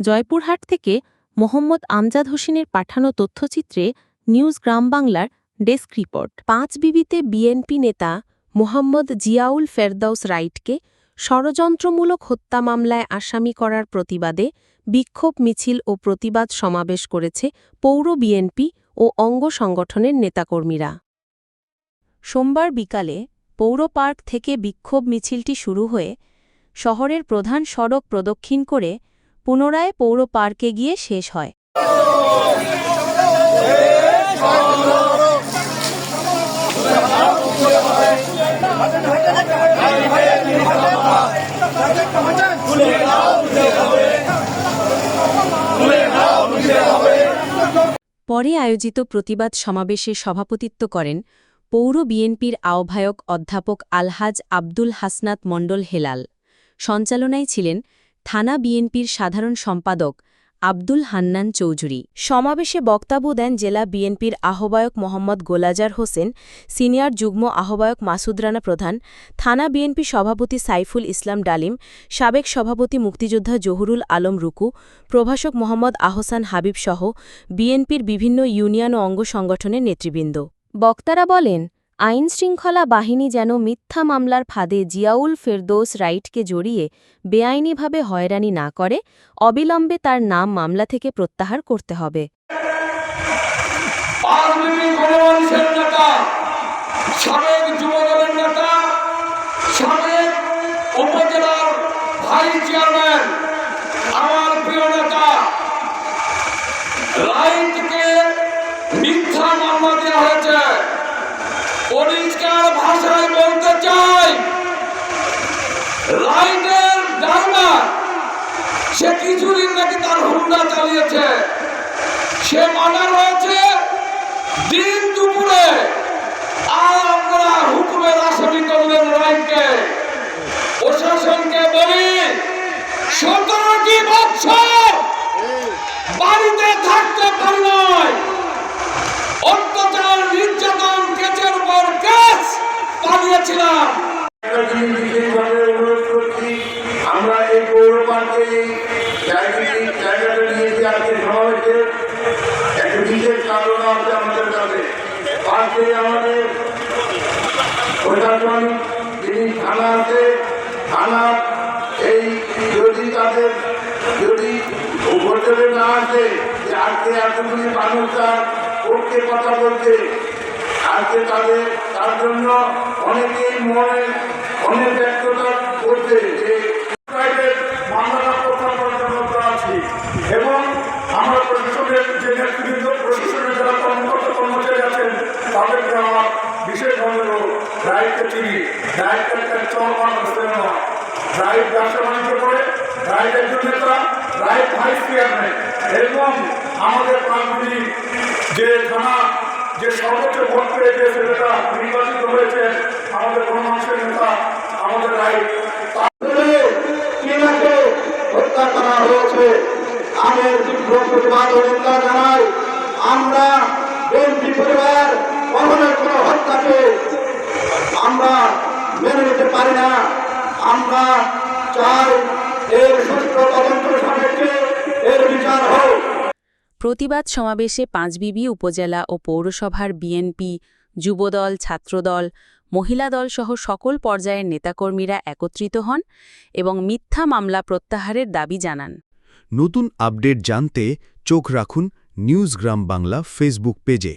জয়পুরহাট থেকে মোহাম্মদ আমজাদ হোসেনের পাঠানো তথ্যচিত্রে নিউজ গ্রাম বাংলার ডেস্ক রিপোর্ট। পাঁচ বিবিতে বিএনপি নেতা মোহাম্মদ জিয়াউল ফেরদৌস রাইটকে ষড়যন্ত্রমূলক হত্যা মামলায় আসামি করার প্রতিবাদে বিক্ষোভ, মিছিল ও প্রতিবাদ সমাবেশ করেছে পৌর বিএনপি ও অঙ্গ সংগঠনের নেতাকর্মীরা। সোমবার বিকালে পৌর পার্ক থেকে বিক্ষোভ, মিছিলটি শুরু হয়ে শহরের প্রধান সড়ক প্রদক্ষিণ করে পুনরায় পৌর পার্কে গিয়ে শেষ হয়। পরে আয়োজিত প্রতিবাদ সমাবেশে সভাপতিত্ব করেন পৌর বিএনপির আহ্বায়ক অধ্যাপক আলহাজ আব্দুল হাসনাত মণ্ডল হেলাল। সঞ্চালনায় ছিলেন থানা বিএনপির সাধারণ সম্পাদক আব্দুল হান্নান চৌধুরী। সমাবেশে বক্তব্য দেন জেলা বিএনপির আহ্বায়ক মোহাম্মদ গোলাজার হোসেন, সিনিয়র যুগ্ম আহ্বায়ক মাসুদ রানা প্রধান, থানা বিএনপি সভাপতি সাইফুল ইসলাম ডালিম, সাবেক সভাপতি মুক্তিযোদ্ধা জহুরুল আলম রুকু, প্রভাষক মোহাম্মদ আহসান হাবিব সহ বিএনপির বিভিন্ন ইউনিয়ন ও অঙ্গ সংগঠনের নেতৃবৃন্দ। বক্তারা বলেন আইন শৃঙ্খলা বাহিনী যেন মিথ্যা মামলার ফাঁদে জিয়াউল ফেরদৌস রাইটকে জড়িয়ে বেআইনিভাবে হয়রানি না করে, অবিলম্বে তার নাম মামলা থেকে প্রত্যাহার করতে হবে। উপজেলার ভাইস চেয়ারম্যান, আমার প্রিয় নেতা মিথ্যা মামলা দেওয়া হয়েছে পরিষ্কার ভাষায় বলতে চাই। রাইটের ড্রাইভার, সে কিছুদিন নাকি তার হুন্ডা চালিয়েছে। সে মার্ডার হয়েছে দিন দুপুরে আর আপনারা হুকুমের আসামি করলেন রাইটকে। প্রশাসনকে বলি, সতেরোটি বছর বাড়িতে থাকতে পারি নয় অত্যাচার নির্যাতন কেচের পর কেস পালিয়েছিলাম বিশেষভাবে অনুরোধ করছি আমরা এই পৌর পার্কে এই জায়গাটি জায়গাটা নিয়েছি আজকে সমাবেশে বিশেষ কারণ আছে আমাদের কাছে পার্কে আমাদের প্রশাসন, যিনি থানা আছে, থানা এই যদি তাদের যদি হোটেলে না আসে, যে আজকে এতগুলি মানুষ তার পক্ষে কথা বলছে, আজকে তাদের, তার জন্য অনেকেই মনে, অনেক ব্যস্ততা করছে যে প্রাইভেট মামলাটা প্রত্যাহার জন্য আছি এবং আমরা প্রশাসনের যে নেতৃবৃন্দ প্রশাসনের যারা কর্মকর্তা কর্মচারী আছেন তাদেরকে আমার বিশেষ অনুরোধ রাইটকে চিনি রাইট একটা চল মানুষ না রাইট ব্যবসা বাণিজ্য করে রাইট এবং আমাদের যে থানা, যে সর্বোচ্চ ভোট সেটা নির্বাচিত হয়েছে। আমাদের গণমানুষের নেতা, আমাদের রাইট হত্যা করা হয়েছে আমি তীব্র প্রতিবাদ জানাই আমরা পরিবার কখনোই কোনো হত্যাকে আমরা মেনে নিতে পারি না। আমরা চাই এর সুষ্ঠু তদন্ত সাপেক্ষে এর বিচার হোক। প্রতিবাদ সমাবেশে পাঁচবিবি উপজেলা ও পৌরসভার বিএনপি যুবদল ছাত্রদল মহিলা দল সহ সকল পর্যায়ের নেতাকর্মীরা একত্রিত হন এবং মিথ্যা মামলা প্রত্যাহারের দাবি জানান। নতুন আপডেট জানতে চোখ রাখুন নিউজ গ্রাম বাংলা ফেসবুক পেজে।